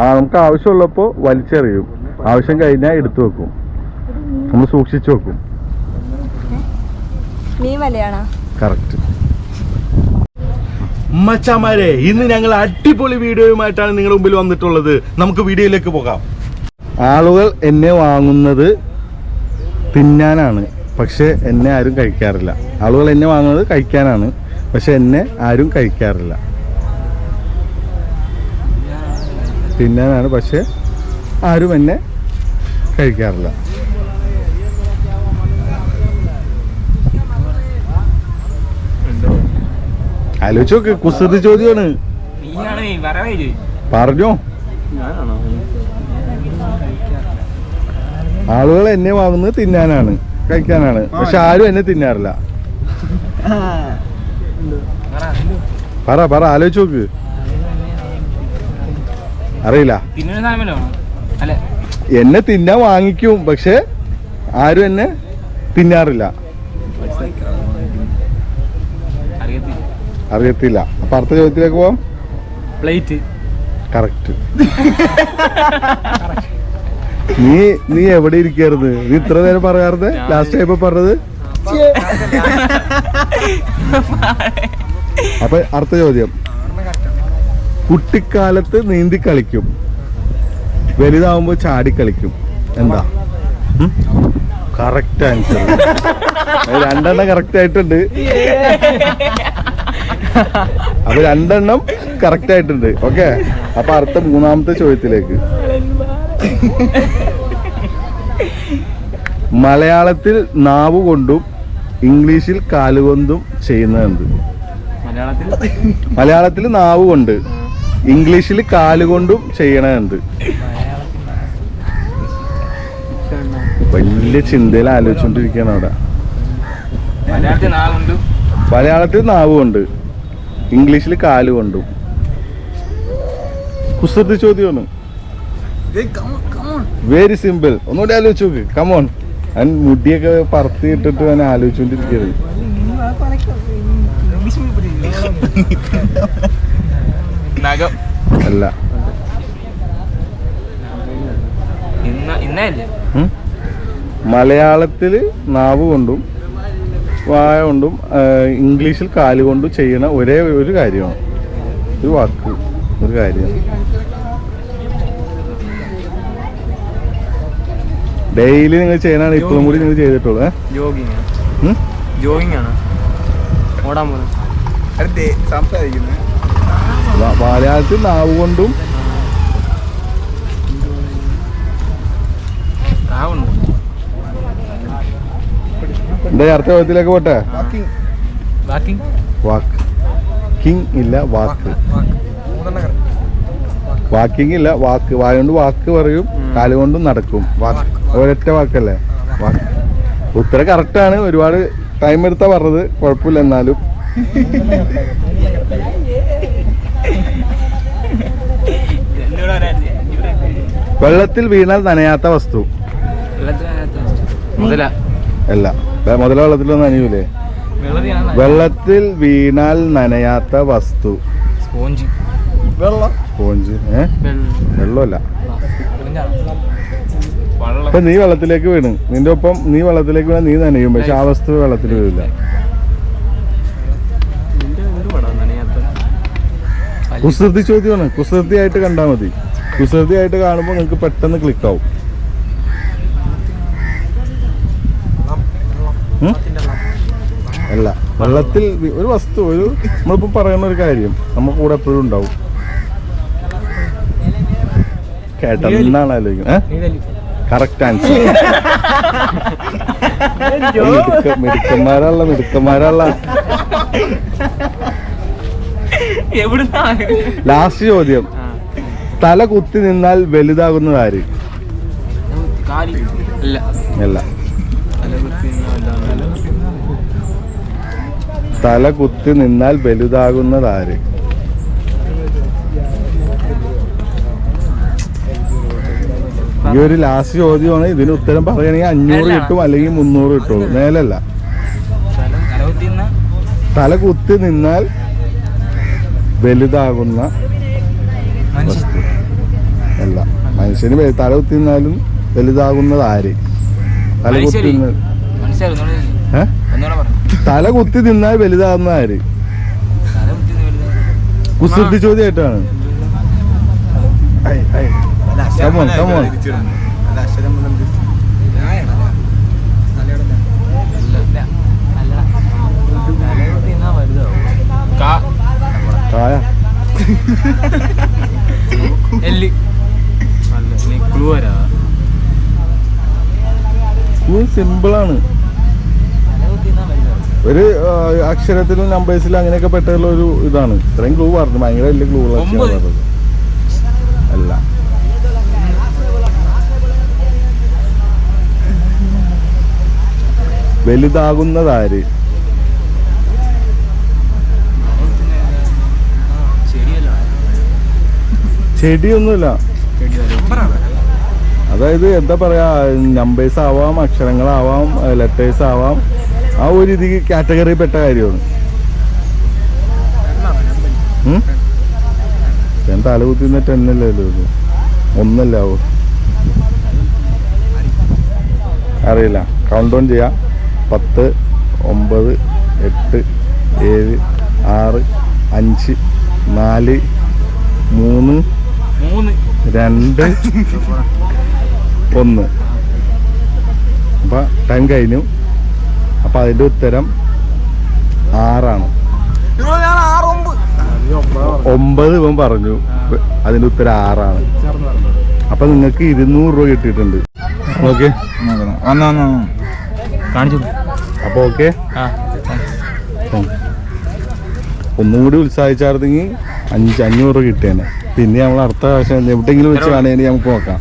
ആ നമുക്ക് ആവശ്യമുള്ളപ്പോൾ വലിച്ചെറിയും. ആവശ്യം കഴിഞ്ഞാൽ എടുത്തു വെക്കും. നമ്മൾ സൂക്ഷിച്ചു വെക്കും. വലയാണോ കറക്റ്റ് മച്ചാമാരെ ഇന്ന് ഞങ്ങൾ അടിപൊളി വീഡിയോയുമായിട്ടാണ് നിങ്ങളുടെ മുമ്പിൽ വന്നിട്ടുള്ളത്. നമുക്ക് വീഡിയോയിലേക്ക് പോകാം. ആളുകൾ എന്നെ വാങ്ങുന്നത് തിന്നാനാണ്. പക്ഷെ എന്നെ ആരും കഴിക്കാറില്ല. ആളുകൾ എന്നെ വാങ്ങുന്നത് കഴിക്കാനാണ്. പക്ഷെ എന്നെ ആരും കഴിക്കാറില്ല. തിന്നാനാണ് പക്ഷേ ആരും എന്നെ കഴിക്കാറില്ല. ആലോചിച്ച് നോക്ക് കുസൃതി ചോദ്യമാണ് പറഞ്ഞോ. ആളുകൾ എന്നെ വാങ്ങുന്നത് തിന്നാനാണ് കഴിക്കാനാണ് പക്ഷെ ആരും എന്നെ തിന്നാറില്ല. പറ പറ ആലോചിച്ച് നോക്ക് അറിയില്ല. എന്നെ തിന്നാൻ വാങ്ങിക്കും പക്ഷെ ആരും എന്നെ തിന്നാറില്ല. അറിയത്തില്ല. അപ്പൊ അടുത്ത ചോദ്യത്തിലേക്ക് പോവാം. പ്ലേറ്റ് കറക്റ്റ് നീ നീ എവിടെ ഇരിക്കായിരുന്നു? നീ ഇത്ര നേരം പറയാറുണ്ട്? ലാസ്റ്റ് ആയപ്പോ പറഞ്ഞത്? അപ്പൊ അടുത്ത ചോദ്യം. കുട്ടിക്കാലത്ത് നീന്തി കളിക്കും. വലുതാവുമ്പോ ചാടി കളിക്കും. എന്താ? കറക്റ്റ് ആൻസർ രണ്ടെണ്ണം കറക്റ്റ് ആയിട്ടുണ്ട്. അപ്പൊ രണ്ടെണ്ണം കറക്റ്റ് ആയിട്ടുണ്ട്. ഓക്കെ അപ്പൊ അടുത്ത മൂന്നാമത്തെ ചോദ്യത്തിലേക്ക്. മലയാളത്തിൽ നാവ് കൊണ്ടും ഇംഗ്ലീഷിൽ കാലുകൊണ്ടും ചെയ്യുന്നത് എന്ത്? മലയാളത്തിൽ? മലയാളത്തിൽ നാവ് കൊണ്ട്. ഇംഗ്ലീഷിൽ കാലുകൊണ്ടും ചെയ്യണത് വലിയ ചിന്തയിൽ ആലോചിച്ചോണ്ടിരിക്കുകയാണ് അവിടെ. മലയാളത്തിൽ നാവ് കൊണ്ട് ഇംഗ്ലീഷിൽ കാൽ കൊണ്ടും കുസൃതി ചോദ്യമാണ്. വെരി സിമ്പിൾ ഒന്നുകൂടി ആലോചിച്ച് നോക്ക്. കമോൺ അവൻ മുടിയൊക്കെ പറത്തി ഇട്ടിട്ട് അവൻ ആലോചിച്ചോണ്ടിരിക്കുന്നത് നഖം അല്ല. ഇന്ന ഇന്നല്ലേ? ഉം? മലയാളത്തിൽ നാവ് കൊണ്ടും വായ കൊണ്ടും ഇംഗ്ലീഷിൽ കാൽ കൊണ്ടും ചെയ്യണ ഒരേ ഒരു കാര്യമാണ്. ഒരു വാക്ക് ഒരു കാര്യം. ഡെയിലി നിങ്ങൾ ചെയ്യണാണ് ഇപ്പോഴും കൂടി നിങ്ങൾ ചെയ്തിട്ടുള്ളൂ ഏ? ജോഗിങ്? ആണ്. ഓടാൻ പോകുന്നത് വ- മലയാളത്തിൽ നാവ് കൊണ്ടും എന്താ അടുത്ത വിധത്തിലേക്ക് പോട്ടെ? വാക്കിംഗ്. വാക്ക്. കിങ് ഇല്ല വാക്ക്. വാക്കിംഗ് ഇല്ല വാക്ക്. വായകൊണ്ട് വാക്ക് പറയും. കാലുകൊണ്ടും നടക്കും. വാക്ക്. ഒരൊറ്റ വാക്കല്ലേ? വാക്ക്. ഉത്തരം കറക്റ്റാണ് ഒരുപാട് ടൈം എടുത്താ പറഞ്ഞത്. കുഴപ്പമില്ല എന്നാലും. വെള്ളത്തിൽ വീണാൽ നനയാത്ത വസ്തു. മുതല. അല്ല മുതല വെള്ളത്തിലൊന്നും നനയൂലേ. വെള്ളത്തിൽ വീണാൽ നനയാത്ത വസ്തു. സ്പോഞ്ച്. സ്പോഞ്ച് ഏ? വെള്ളമല്ല. വെള്ളം ഇപ്പൊ നീ വെള്ളത്തിലേക്ക് വീണ്. നിന്റെ ഒപ്പം നീ വെള്ളത്തിലേക്ക് വീണ നീ നനയും പക്ഷെ ആ വസ്തു വെള്ളത്തിൽ വീഴില്ല കുസൃതി ചോദ്യമാണ്. കുസൃതിയായിട്ട് കണ്ടാൽ മതി. കുസൃതി ആയിട്ട് കാണുമ്പോൾ നിങ്ങൾക്ക് പെട്ടെന്ന് ക്ലിക്ക് ആവും? അല്ല വെള്ളത്തിൽ ഒരു വസ്തു ഒരു നമ്മളിപ്പോ പറയുന്ന ഒരു കാര്യം നമ്മ കൂടെ എപ്പോഴും ഉണ്ടാവും. കേട്ടെന്നാണ് ആലോചിക്കുന്നത്? കറക്റ്റ് ആൻസർ മിടുക്കന്മാരല്ല മിടുക്കന്മാരല്ല ലാസ്റ്റ് ചോദ്യം. തല കുത്തി നിന്നാൽ വലുതാകുന്നത് ആര് അല്ല. തല കുത്തി നിന്നാൽ വലുതാകുന്നത് ആര് ഈ ഒരു ലാസ്റ്റ് ചോദ്യമാണ്. ഇതിന് ഉത്തരം പറയണെങ്കിൽ അഞ്ഞൂറ്. കിട്ടും അല്ലെങ്കിൽ മുന്നൂറ് കിട്ടുള്ളൂ മേലല്ല. തല കുത്തി നിന്നാൽ വലുതാകുന്ന വസ്തു മനുഷ്യന് തല കുത്തിന്നാലും വലുതാകുന്നത് ആര്? തല കുത്തി തല കുത്തി നിന്നാൽ വലുതാകുന്ന ആര്? കുസൃതി ചോദ്യമായിട്ടാണ്. ഐ. Come on, come on. അല്ല അല്ല തല കുത്തി നിന്നാ വലുതാവും കാ കായ എല്ല് അല്ല നീ ക്ലൂ വരാ സിമ്പിളാണ്. ഒരു അക്ഷരത്തിലും നമ്പേഴ്സിലും അങ്ങനെയൊക്കെ പെട്ടുള്ള ഒരു ഇതാണ്. ഇത്രയും ക്ലൂ പറഞ്ഞു. ഭയങ്കര വലിയ ക്ലൂ. അല്ല. വലുതാകുന്നതാര് ചെടിയൊന്നുമില്ല. ചെടി അതായത് എന്താ പറയാ നമ്പേഴ്സ് ആവാം അക്ഷരങ്ങളാവാം ലെറ്റേഴ്സ് ആവാം ആ ഒരു ഇത് കാറ്റഗറി പെട്ട കാര്യമാണ്? ഞാൻ തല കുത്തിന്ന ടെന്നല്ലല്ലോ ഒന്നല്ലാവോ അറിയില്ല. കൗണ്ട് ഡൗൺ ചെയ്യാം. പത്ത് ഒമ്പത് എട്ട് ഏഴ് ആറ് അഞ്ച് നാല് മൂന്ന്. രണ്ട് ഒന്ന്. അപ്പൊ ടൈം കഴിഞ്ഞു. അപ്പൊ അതിന്റെ ഉത്തരം ആറാണ്. ഒമ്പത് ഇവൻ പറഞ്ഞു. അതിന്റെ ഉത്തരം ആറാണ്. അപ്പൊ നിങ്ങൾക്ക് ഇരുന്നൂറ് രൂപ കിട്ടിയിട്ടുണ്ട്. ഓക്കെ? കാണിച്ചു. അപ്പൊ ഓക്കെ? ഒന്നുകൂടി ഉത്സാഹിച്ചായിരുന്നെങ്കിൽ അഞ്ച് അഞ്ഞൂറ് രൂപ കിട്ടിയേനെ. പിന്നെ നമ്മൾ അടുത്ത പ്രാവശ്യം എവിടെയെങ്കിലും വെച്ച് കാണുകയാണെങ്കിൽ നമുക്ക് നോക്കാം.